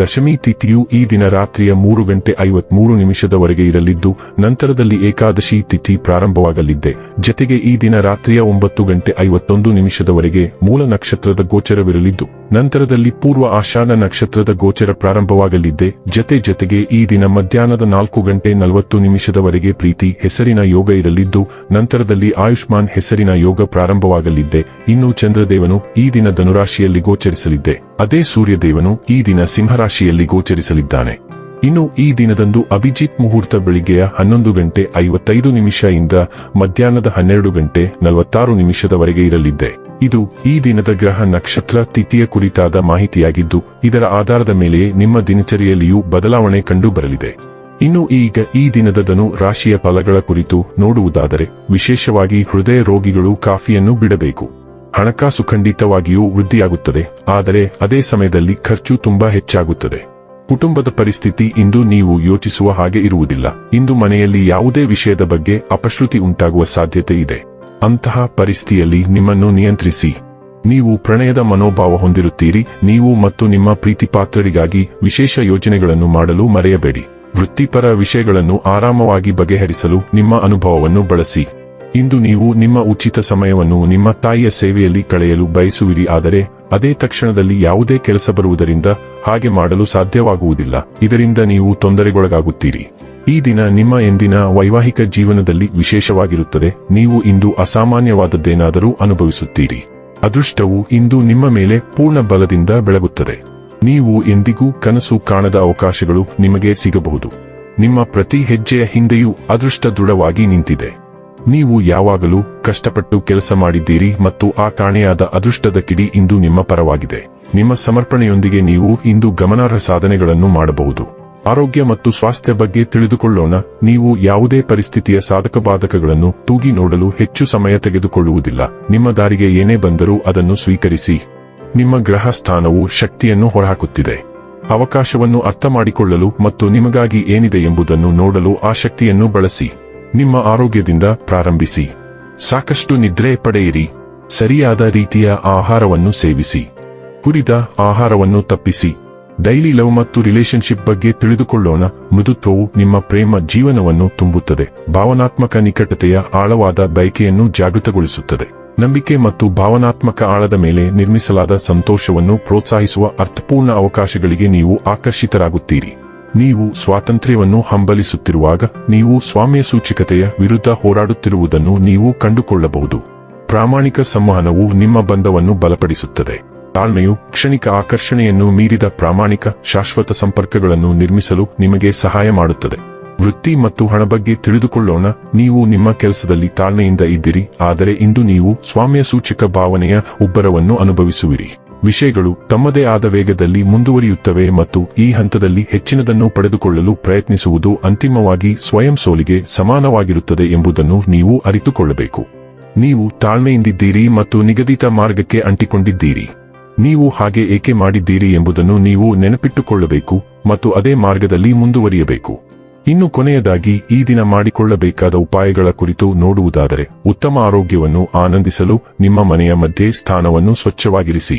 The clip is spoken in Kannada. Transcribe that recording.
ದಶಮಿ ತಿಥಿಯು ಈ ದಿನ ರಾತ್ರಿಯ ಮೂರು ಗಂಟೆ ಐವತ್ಮೂರು ನಿಮಿಷದವರೆಗೆ ಇರಲಿದ್ದು, ನಂತರದಲ್ಲಿ ಏಕಾದಶಿ ತಿಥಿ ಪ್ರಾರಂಭವಾಗಲಿದ್ದೆ. ಜತೆಗೆ ಈ ದಿನ ರಾತ್ರಿಯ ಒಂಬತ್ತು ಗಂಟೆ ಐವತ್ತೊಂದು ನಿಮಿಷದವರೆಗೆ ಮೂಲ ನಕ್ಷತ್ರದ ಗೋಚರವಿರಲಿದ್ದು, ನಂತರದಲ್ಲಿ ಪೂರ್ವ ಆಶಾನ ನಕ್ಷತ್ರದ ಗೋಚರ ಪ್ರಾರಂಭವಾಗಲಿದ್ದೆ. ಜತೆ ಜತೆಗೆ ಈ ದಿನ ಮಧ್ಯಾಹ್ನದ ನಾಲ್ಕು ಗಂಟೆ ನಲವತ್ತು ನಿಮಿಷದವರೆಗೆ ಪ್ರೀತಿ ಹೆಸರಿನ ಯೋಗ ಇರಲಿದ್ದು, ನಂತರದಲ್ಲಿ ಆಯುಷ್ಮಾನ್ ಹೆಸರಿನ ಯೋಗ ಪ್ರಾರಂಭವಾಗಲಿದ್ದೆ. ಇನ್ನು ಚಂದ್ರದೇವನು ಈ ದಿನ ಧನುರಾಶಿಯಲ್ಲಿ ಗೋಚರಿಸಲಿದ್ದೆ. ಅದೇ ಸೂರ್ಯದೇವನು ಈ ದಿನ ಸಿಂಹರಾಶಿಯಲ್ಲಿ ಗೋಚರಿಸಲಿದ್ದಾನೆ. ಇನ್ನು ಈ ದಿನದಂದು ಅಭಿಜಿತ್ ಮುಹೂರ್ತ ಬೆಳಿಗ್ಗೆಯ ಹನ್ನೊಂದು ಗಂಟೆ ಐವತ್ತೈದು ನಿಮಿಷ ಇಂದ ಮಧ್ಯಾಹ್ನದ ಹನ್ನೆರಡು ಗಂಟೆ ನಲವತ್ತಾರು ನಿಮಿಷದವರೆಗೆ ಇರಲಿದ್ದೆ. ಇದು ಈ ದಿನದ ಗ್ರಹ ನಕ್ಷತ್ರ ತಿಥಿಯ ಕುರಿತಾದ ಮಾಹಿತಿಯಾಗಿದ್ದು, ಇದರ ಆಧಾರದ ಮೇಲೆಯೇ ನಿಮ್ಮ ದಿನಚರಿಯಲ್ಲಿಯೂ ಬದಲಾವಣೆ ಕಂಡು ಬರಲಿದೆ ಇನ್ನು ಈಗ ಈ ದಿನದ ಧನು ರಾಶಿಯ ಫಲಗಳ ಕುರಿತು ನೋಡುವುದಾದರೆ, ವಿಶೇಷವಾಗಿ ಹೃದಯ ರೋಗಿಗಳು ಕಾಫಿಯನ್ನು ಬಿಡಬೇಕು. ಹಣಕಾಸು ಖಂಡಿತವಾಗಿಯೂ ವೃದ್ಧಿಯಾಗುತ್ತದೆ, ಆದರೆ ಅದೇ ಸಮಯದಲ್ಲಿ ಖರ್ಚು ತುಂಬಾ ಹೆಚ್ಚಾಗುತ್ತದೆ. ಕುಟುಂಬದ ಪರಿಸ್ಥಿತಿ ಇಂದು ನೀವು ಯೋಚಿಸುವ ಹಾಗೆ ಇರುವುದಿಲ್ಲ. ಇಂದು ಮನೆಯಲ್ಲಿ ಯಾವುದೇ ವಿಷಯದ ಬಗ್ಗೆ ಅಪಶ್ರುತಿ ಉಂಟಾಗುವ ಸಾಧ್ಯತೆ ಇದೆ. ಅಂತಹ ಪರಿಸ್ಥಿತಿಯಲ್ಲಿ ನಿಮ್ಮನ್ನು ನಿಯಂತ್ರಿಸಿ. ನೀವು ಪ್ರಣಯದ ಮನೋಭಾವ ಹೊಂದಿರುತ್ತೀರಿ, ನೀವು ಮತ್ತು ನಿಮ್ಮ ಪ್ರೀತಿಪಾತ್ರರಿಗಾಗಿ ವಿಶೇಷ ಯೋಜನೆಗಳನ್ನು ಮಾಡಲು ಮರೆಯಬೇಡಿ. ವೃತ್ತಿಪರ ವಿಷಯಗಳನ್ನು ಆರಾಮವಾಗಿ ಬಗೆಹರಿಸಲು ನಿಮ್ಮ ಅನುಭವವನ್ನು ಬಳಸಿ. ಇಂದು ನೀವು ನಿಮ್ಮ ಉಚಿತ ಸಮಯವನ್ನು ನಿಮ್ಮ ತಾಯಿಯ ಸೇವೆಯಲ್ಲಿ ಕಳೆಯಲು ಬಯಸುವಿರಿ, ಆದರೆ ಅದೇ ತಕ್ಷಣದಲ್ಲಿ ಯಾವುದೇ ಕೆಲಸ ಬರುವುದರಿಂದ ಹಾಗೆ ಮಾಡಲು ಸಾಧ್ಯವಾಗುವುದಿಲ್ಲ. ಇದರಿಂದ ನೀವು ತೊಂದರೆಗೊಳಗಾಗುತ್ತೀರಿ. ಈ ದಿನ ನಿಮ್ಮ ಎಂದಿನ ವೈವಾಹಿಕ ಜೀವನದಲ್ಲಿ ವಿಶೇಷವಾಗಿರುತ್ತದೆ. ನೀವು ಇಂದು ಅಸಾಮಾನ್ಯವಾದದ್ದೇನಾದರೂ ಅನುಭವಿಸುತ್ತೀರಿ. ಅದೃಷ್ಟವು ಇಂದು ನಿಮ್ಮ ಮೇಲೆ ಪೂರ್ಣ ಬಲದಿಂದ ಬೆಳಗುತ್ತದೆ. ನೀವು ಎಂದಿಗೂ ಕನಸು ಕಾಣದ ಅವಕಾಶಗಳು ನಿಮಗೆ ಸಿಗಬಹುದು. ನಿಮ್ಮ ಪ್ರತಿ ಹೆಜ್ಜೆಯ ಹಿಂದೆಯೂ ಅದೃಷ್ಟ ದೃಢವಾಗಿ ನಿಂತಿದೆ. ನೀವು ಯಾವಾಗಲೂ ಕಷ್ಟಪಟ್ಟು ಕೆಲಸ ಮಾಡಿದ್ದೀರಿ ಮತ್ತು ಆ ಕಾಣೆಯಾದ ಅದೃಷ್ಟದ ಕಿಡಿ ಇಂದು ನಿಮ್ಮ ಪರವಾಗಿದೆ. ನಿಮ್ಮ ಸಮರ್ಪಣೆಯೊಂದಿಗೆ ನೀವು ಇಂದು ಗಮನಾರ್ಹ ಸಾಧನೆಗಳನ್ನು ಮಾಡಬಹುದು. ಆರೋಗ್ಯ ಮತ್ತು ಸ್ವಾಸ್ಥ್ಯ ಬಗ್ಗೆ ತಿಳಿದುಕೊಳ್ಳೋಣ. ನೀವು ಯಾವುದೇ ಪರಿಸ್ಥಿತಿಯ ಸಾಧಕ ಬಾಧಕಗಳನ್ನು ತೂಗಿ ನೋಡಲು ಹೆಚ್ಚು ಸಮಯ ತೆಗೆದುಕೊಳ್ಳುವುದಿಲ್ಲ. ನಿಮ್ಮ ದಾರಿಗೆ ಏನೇ ಬಂದರೂ ಅದನ್ನು ಸ್ವೀಕರಿಸಿ. ನಿಮ್ಮ ಗ್ರಹ ಸ್ಥಾನವು ಶಕ್ತಿಯನ್ನು ಹೊರಹಾಕುತ್ತಿದೆ. ಅವಕಾಶವನ್ನು ಅರ್ಥ ಮಾಡಿಕೊಳ್ಳಲು ಮತ್ತು ನಿಮಗಾಗಿ ಏನಿದೆ ಎಂಬುದನ್ನು ನೋಡಲು ಆ ಶಕ್ತಿಯನ್ನು ಬಳಸಿ. ನಿಮ್ಮ ಆರೋಗ್ಯದಿಂದ ಪ್ರಾರಂಭಿಸಿ. ಸಾಕಷ್ಟು ನಿದ್ರೆ ಪಡೆಯಿರಿ. ಸರಿಯಾದ ರೀತಿಯ ಆಹಾರವನ್ನು ಸೇವಿಸಿ. ಹುರಿದ ಆಹಾರವನ್ನು ತಪ್ಪಿಸಿ. ಡೈಲಿ ಲವ್ ಮತ್ತು ರಿಲೇಶನ್ಶಿಪ್ ಬಗ್ಗೆ ತಿಳಿದುಕೊಳ್ಳೋಣ. ಮೃದುತ್ವವು ನಿಮ್ಮ ಪ್ರೇಮ ಜೀವನವನ್ನು ತುಂಬುತ್ತದೆ. ಭಾವನಾತ್ಮಕ ನಿಕಟತೆಯ ಆಳವಾದ ಬಯಕೆಯನ್ನು ಜಾಗೃತಗೊಳಿಸುತ್ತದೆ. ನಂಬಿಕೆ ಮತ್ತು ಭಾವನಾತ್ಮಕ ಆಳದ ಮೇಲೆ ನಿರ್ಮಿಸಲಾದ ಸಂತೋಷವನ್ನು ಪ್ರೋತ್ಸಾಹಿಸುವ ಅರ್ಥಪೂರ್ಣ ಅವಕಾಶಗಳಿಗೆ ನೀವು ಆಕರ್ಷಿತರಾಗುತ್ತೀರಿ. ನೀವು ಸ್ವಾತಂತ್ರ್ಯವನ್ನು ಹಂಬಲಿಸುತ್ತಿರುವಾಗ ನೀವು ಸ್ವಾಮ್ಯ ಸೂಚಿಕತೆಯ ವಿರುದ್ಧ ಹೋರಾಡುತ್ತಿರುವುದನ್ನು ನೀವು ಕಂಡುಕೊಳ್ಳಬಹುದು. ಪ್ರಾಮಾಣಿಕ ಸಂವಹನವು ನಿಮ್ಮ ಬಂಧವನ್ನು ಬಲಪಡಿಸುತ್ತದೆ. ತಾಳ್ಮೆಯು ಕ್ಷಣಿಕ ಆಕರ್ಷಣೆಯನ್ನು ಮೀರಿದ ಪ್ರಾಮಾಣಿಕ, ಶಾಶ್ವತ ಸಂಪರ್ಕಗಳನ್ನು ನಿರ್ಮಿಸಲು ನಿಮಗೆ ಸಹಾಯ ಮಾಡುತ್ತದೆ. ವೃತ್ತಿ ಮತ್ತು ಹಣ ಬಗ್ಗೆ ತಿಳಿದುಕೊಳ್ಳೋಣ. ನೀವು ನಿಮ್ಮ ಕೆಲಸದಲ್ಲಿ ತಾಳ್ಮೆಯಿಂದ ಇದ್ದಿರಿ, ಆದರೆ ಇಂದು ನೀವು ಸ್ವಾಮ್ಯ ಸೂಚಕ ಭಾವನೆಯ ಉಬ್ಬರವನ್ನು ಅನುಭವಿಸುವಿರಿ. ವಿಷಯಗಳು ತಮ್ಮದೇ ಆದ ವೇಗದಲ್ಲಿ ಮುಂದುವರಿಯುತ್ತವೆ ಮತ್ತು ಈ ಹಂತದಲ್ಲಿ ಹೆಚ್ಚಿನದನ್ನು ಪಡೆದುಕೊಳ್ಳಲು ಪ್ರಯತ್ನಿಸುವುದು ಅಂತಿಮವಾಗಿ ಸ್ವಯಂ ಸೋಲಿಗೆ ಸಮಾನವಾಗಿರುತ್ತದೆ ಎಂಬುದನ್ನು ನೀವು ಅರಿತುಕೊಳ್ಳಬೇಕು. ನೀವು ತಾಳ್ಮೆಯಿಂದಿದ್ದೀರಿ ಮತ್ತು ನಿಗದಿತ ಮಾರ್ಗಕ್ಕೆ ಅಂಟಿಕೊಂಡಿದ್ದೀರಿ. ನೀವು ಹಾಗೆ ಏಕೆ ಮಾಡಿದ್ದೀರಿ ಎಂಬುದನ್ನು ನೀವು ನೆನಪಿಟ್ಟುಕೊಳ್ಳಬೇಕು ಮತ್ತು ಅದೇ ಮಾರ್ಗದಲ್ಲಿ ಮುಂದುವರಿಯಬೇಕು. ಇನ್ನು ಕೊನೆಯದಾಗಿ ಈ ದಿನ ಮಾಡಿಕೊಳ್ಳಬೇಕಾದ ಉಪಾಯಗಳ ಕುರಿತು ನೋಡುವುದಾದರೆ, ಉತ್ತಮ ಆರೋಗ್ಯವನ್ನು ಆನಂದಿಸಲು ನಿಮ್ಮ ಮನೆಯ ಮಧ್ಯೆ ಸ್ಥಾನವನ್ನು ಸ್ವಚ್ಛವಾಗಿರಿಸಿ.